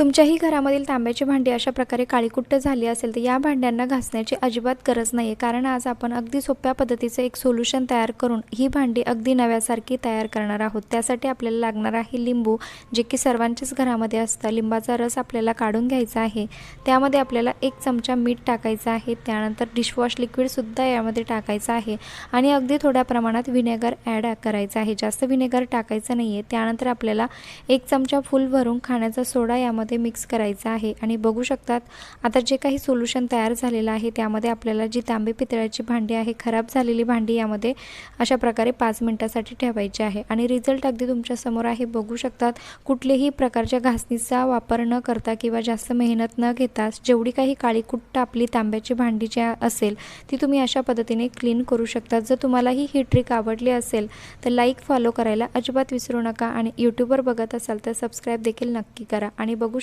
तुमच्याही घरामधील तांब्याची भांडी अशा प्रकारे काळीकुट्ट झाली असेल तर या भांड्यांना घासण्याची अजिबात गरज नाही आहे कारण आज आपण अगदी सोप्या पद्धतीचं एक सोल्युशन तयार करून ही भांडी अगदी नव्यासारखी तयार करणार आहोत. त्यासाठी आपल्याला लागणार आहे लिंबू जे की सर्वांच्याच घरामध्ये असतं. लिंबाचा रस आपल्याला काढून घ्यायचा आहे. त्यामध्ये आपल्याला एक चमचा मीठ टाकायचं आहे. त्यानंतर डिशवॉश लिक्विडसुद्धा यामध्ये टाकायचं आहे. आणि अगदी थोड्या प्रमाणात व्हिनेगर ॲड करायचं आहे. जास्त व्हिनेगर टाकायचं नाही आहे त्यानंतर आपल्याला एक चमचा फुल भरून खाण्याचा सोडा यामध्ये मिक्स करायचं आहे. आणि बघू शकतात आता जे काही सोल्युशन तयार झालेलं आहे त्यामध्ये आपल्याला जी तांबे पितळ्याची भांडी आहे खराब झालेली भांडी यामध्ये अशा प्रकारे पाच मिनटासाठी ठेवायची आहे. आणि रिझल्ट अगदी तुमच्यासमोर आहे. बघू शकतात कुठल्याही प्रकारच्या घासणीचा वापर न करता किंवा जास्त मेहनत न घेता जेवढी काही काळी कुट्ट आपली तांब्याची भांडी जी असेल ती तुम्ही अशा पद्धतीने क्लीन करू शकता जर तुम्हालाही ही ट्रिक आवडली असेल तर लाईक फॉलो करायला अजिबात विसरू नका. आणि यूट्यूबवर बघत असाल तर सबस्क्राईब देखील नक्की करा. आणि बघू